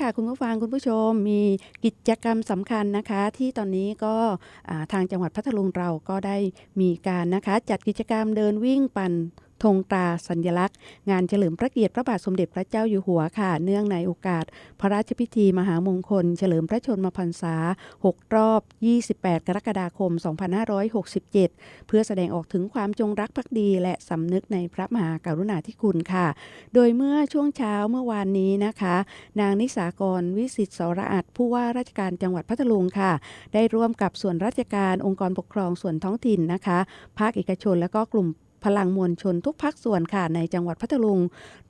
ค่ะคุณผู้ฟังคุณผู้ชมมีกิจกรรมสำคัญนะคะ ที่ตอนนี้ก็ทางจังหวัดพัทลุงเราก็ได้มีการนะคะ จัดกิจกรรมเดินวิ่งปั่น ธงตราสัญลักษณ์ งานเฉลิมพระเกียรติพระบาทสมเด็จพระเจ้าอยู่หัวค่ะ เนื่องในโอกาส พระราชพิธีมหามงคล เฉลิมพระชนมพรรษา 6 รอบ 28 กรกฎาคม 2567 เพื่อแสดงออกถึงความจงรักภักดี และสำนึกในพระมหากรุณาธิคุณค่ะ โดยเมื่อช่วงเช้าเมื่อวานนี้นะคะ นางนิสากรวิสิตสรอัตผู้ว่าราชการจังหวัดพัทลุงค่ะ ได้ร่วมกับส่วนราชการองค์กรปกครองส่วนท้องถิ่นนะคะ ภาคเอกชนและก็กลุ่ม พลังมวลชนทุกภาคส่วนค่ะในจังหวัดพัทลุง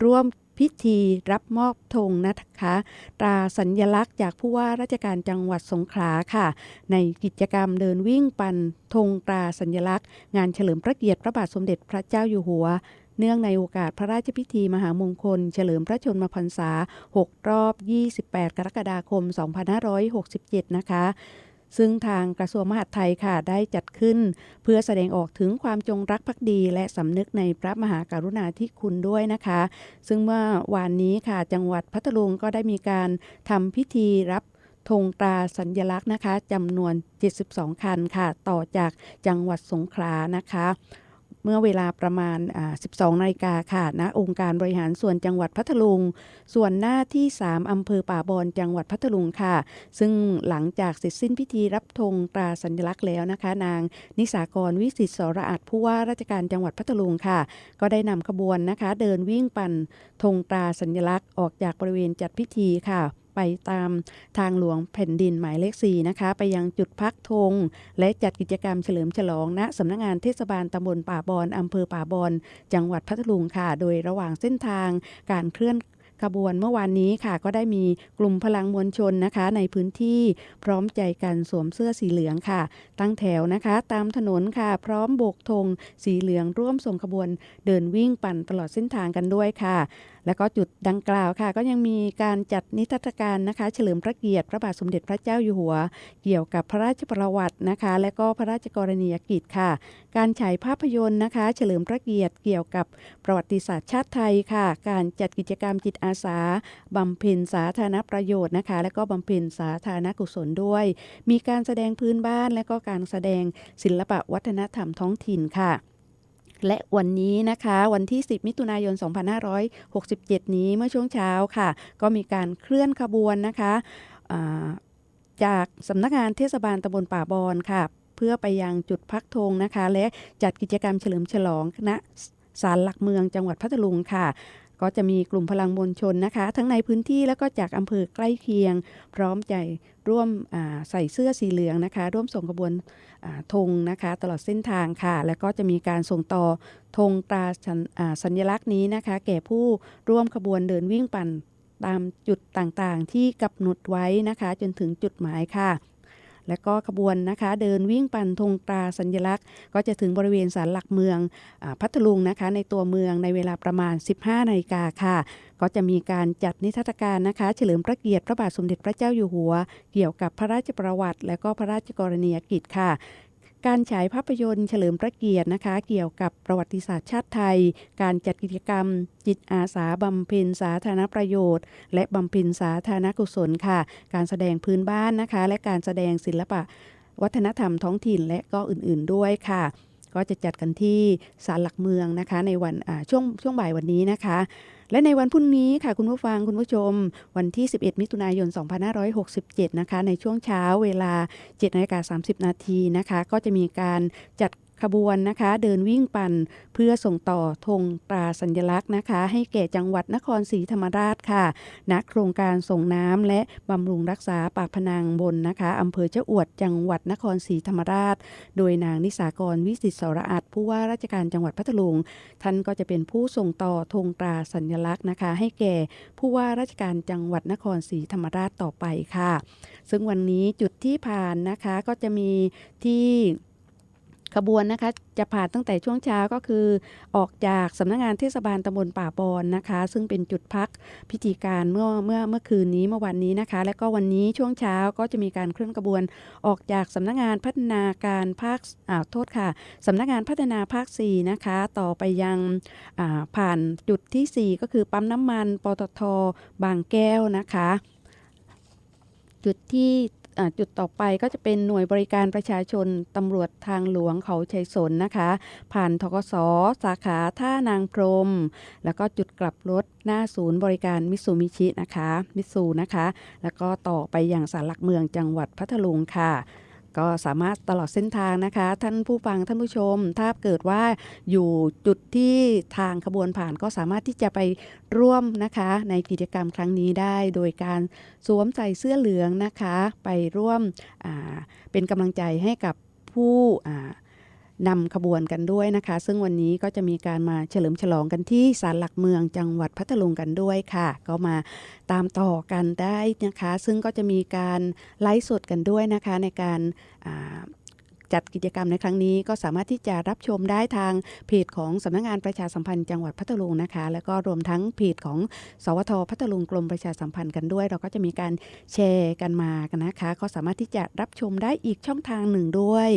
ร่วมพิธีรับมอบธงนะคะ ตราสัญลักษณ์จากผู้ว่าราชการจังหวัดสงขลาค่ะ ในกิจกรรมเดินวิ่งปันธงตราสัญลักษณ์ งานเฉลิมพระเกียรติพระบาทสมเด็จพระเจ้าอยู่หัวเนื่องในโอกาสพระราชพิธีมหามงคล เฉลิมพระชนมพรรษา 6 รอบ 28 กรกฎาคม 2567 นะคะ ซึ่งทางกระทรวงมหาดไทยค่ะได้จัดขึ้น เพื่อแสดงออกถึงความจงรักภักดี และสำนึกในพระมหากรุณาธิคุณด้วยนะคะ ซึ่งเมื่อวานนี้ค่ะจังหวัดพัทลุงก็ได้มีการทำพิธีรับธงตราสัญลักษณ์นะคะจำนวน 72 คันค่ะ ต่อจากจังหวัดสงขลานะคะ เมื่อเวลาประมาณ 12นาฬิกาค่ะณองค์การบริหารส่วนจังหวัดพัทลุง ส่วนหน้าที่ 3 อำเภอป่าบอนจังหวัดพัทลุงค่ะ ซึ่งหลังจากเสร็จสิ้นพิธีรับธงตราสัญลักษณ์แล้วนะคะ นาง นิสากรวิสิตสรอัตผู้ว่าราชการจังหวัดพัทลุงค่ะ ก็ได้นำขบวนนะคะ เดินวิ่งปั่นธงตราสัญลักษณ์ออกจากบริเวณจัดพิธีค่ะ ไปตามทางหลวงแผ่นดินหมายเลข4นะคะ ไปยังจุดพักธงและจัดกิจกรรมเฉลิมฉลองณสำนักงานเทศบาลตำบลป่าบอนอำเภอป่าบอน จังหวัดพัทลุงค่ะ โดยระหว่างเส้นทางการเคลื่อน ขบวนเมื่อวานนี้ค่ะ ก็ได้มีกลุ่มพลังมวลชนนะคะ ในพื้นที่พร้อมใจกันสวมเสื้อสีเหลืองค่ะ ตั้งแถวนะคะ ตามถนนค่ะ พร้อมโบกธงสีเหลืองร่วมส่งขบวนเดินวิ่งปั่นตลอดเส้นทางกันด้วยค่ะแล้วก็จุดดังกล่าวค่ะ ก็ยังมีการจัดนิทรรศการนะคะ เฉลิมพระเกียรติพระบาทสมเด็จพระเจ้าอยู่หัว เกี่ยวกับพระราชประวัตินะคะ และก็พระราชกรณียกิจค่ะ การฉายภาพยนตร์นะคะ เฉลิมพระเกียรติเกี่ยวกับประวัติศาสตร์ชาติไทยค่ะ การจัดกิจกรรมจิตอาสาบำเพ็ญสาธารณประโยชน์นะคะ และก็บำเพ็ญสาธารณกุศลด้วย มีการแสดงพื้นบ้านและก็การแสดงศิลปะวัฒนธรรมท้องถิ่นค่ะและวันนี้นะคะวันที่ 10 มิถุนายน 2567 นี้เมื่อช่วงเช้าค่ะ ก็มีการเคลื่อนขบวนนะคะาจากสำนักงานเทศบาลตำบลป่าบอนค่ะ เพื่อไปยังจุดพักธงนะคะ และจัดกิจกรรมเฉลิมฉลองณศาลหลักเมืองจังหวัดพัทลุงค่ะ ก็จะมีกลุ่มพลังมวลชนนะคะ ทั้งในพื้นที่แล้วก็จากอำเภอใกล้เคียง พร้อมใจร่วมใส่เสื้อสีเหลืองนะคะ ร่วมส่งขบวนอ่าธงนะคะ ตลอดเส้นทางค่ะ แล้วก็จะมีการส่งต่อธงตราสัญอ่าสัญลักษณ์นี้นะคะ แก่ผู้ร่วมขบวนเดินวิ่งปั่นตามจุดต่างๆ ที่กำหนดไว้นะคะ จนถึงจุดหมายค่ะ และก็ขบวนนะคะเดินวิ่งปั่นธงตราสัญลักษณ์ ก็จะถึงบริเวณศาลหลักเมืองอพัทลุงนะคะในตัวเมืองในเวลาประมาณ 15นาฬิกาค่ะ ก็จะมีการจัดนิทรรศการนะคะ เฉลิมพระเกียรติพระบาทสมเด็จพระเจ้าอยู่หัว เกี่ยวกับพระราชประวัติ และก็พระราชกรณียกิจค่ะ การฉายภาพยนตร์เฉลิมพระเกียรตินะคะ เกี่ยวกับประวัติศาสตร์ชาติไทย การจัดกิจกรรม จิตอาสาบำเพ็ญสาธารณประโยชน์ และบำเพ็ญสาธารณกุศลค่ะ การแสดงพื้นบ้านนะคะ และการแสดงศิลปะ วัฒนธรรมท้องถิ่นและก็อื่นๆด้วยค่ะ ก็จะจัดกันที่ศาลหลักเมืองนะคะ ในวันช่วงช่วงบ่ายวันนี้นะคะ และในวันพรุ่งนี้ค่ะคุณผู้ฟังคุณผู้ชม วันที่ 11 มิถุนายน 2567 นะคะ ในช่วงเช้าเวลา7นาฬิกา30 นาทีนะคะ ก็จะมีการจัด ขบวนนะคะเดินวิ่งปั่นเพื่อส่งต่อธงตราสัญลักษณ์นะคะ ให้แก่จังหวัดนครศรีธรรมราชค่ะณโครงการส่งน้ำและบำรุงรักษาปากพนังบนนะคะอำเภอเจ้าอวดจังหวัดนครศรีธรรมราช โดยนางนิสากรวิสิตสรอัตผู้ว่าราชการจังหวัดพัทลุง ท่านก็จะเป็นผู้ส่งต่อธงตราสัญลักษณ์นะคะ ให้แก่ผู้ว่าราชการจังหวัดนครศรีธรรมราชต่อไปค่ะ ซึ่งวันนี้จุดที่ผ่านนะคะก็จะมีที่ ขบวนนะคะจะผ่านตั้งแต่ช่วงเช้าก็คือ ออกจากสำนักงานเทศบาลตำบลป่าบอนนะคะ ซึ่งเป็นจุดพักพิธีการเมื่อเมื่อเมื่อคืนนี้เมื่อวันนี้นะคะ และก็วันนี้ช่วงเช้าก็จะมีการเคลื่อนขบวนออกจากสำนักงานพัฒนาการภาคอ่าโทษค่ะสำนักงานพัฒนาภาค4นะคะต่อไปยังอ่าผ่านจุดทีสี่ 4 ก็คือปั๊มน้ำมันปตทบางแก้วนะคะ จุดที่ จุดต่อไปก็จะเป็นหน่วยบริการประชาชนตำรวจทางหลวงเขาชัยสนนะคะ ผ่านทกศสาขาท่านางพรม แล้วก็จุดกลับรถหน้าศูนย์บริการมิสูมิชินะคะ มิสูนะคะ แล้วก็ต่อไปอย่างสารหลักเมืองจังหวัดพัทลุงค่ะ ก็สามารถตลอดเส้นทางนะคะ ท่านผู้ฟังท่านผู้ชม ถ้าเกิดว่าอยู่จุดที่ทางขบวนผ่านก็สามารถที่จะไปร่วมนะคะ ในกิจกรรมครั้งนี้ได้ โดยการสวมใส่เสื้อเหลืองนะคะ ไปร่วมเป็นกำลังใจให้กับผู้อ่า นำขบวนกันด้วยนะคะ ซึ่งวันนี้ก็จะมีการมาเฉลิมฉลองกันที่ศาลหลักเมืองจังหวัดพัทลุงกันด้วยค่ะ ก็มาตามต่อกันได้นะคะ ซึ่งก็จะมีการไลฟ์สดกันด้วยนะคะในการจัดกิจกรรมในครั้งนี้ก็สามารถที่จะรับชมได้ทางเพจของสำนักงานประชาสัมพันธ์จังหวัดพัทลุงนะคะ แล้วก็รวมทั้งเพจของสวทพัทลุงกรมประชาสัมพันธ์กันด้วย เราก็จะมีการแชร์กันมากันนะคะ ก็สามารถที่จะรับชมได้อีกช่องทางหนึ่งด้วย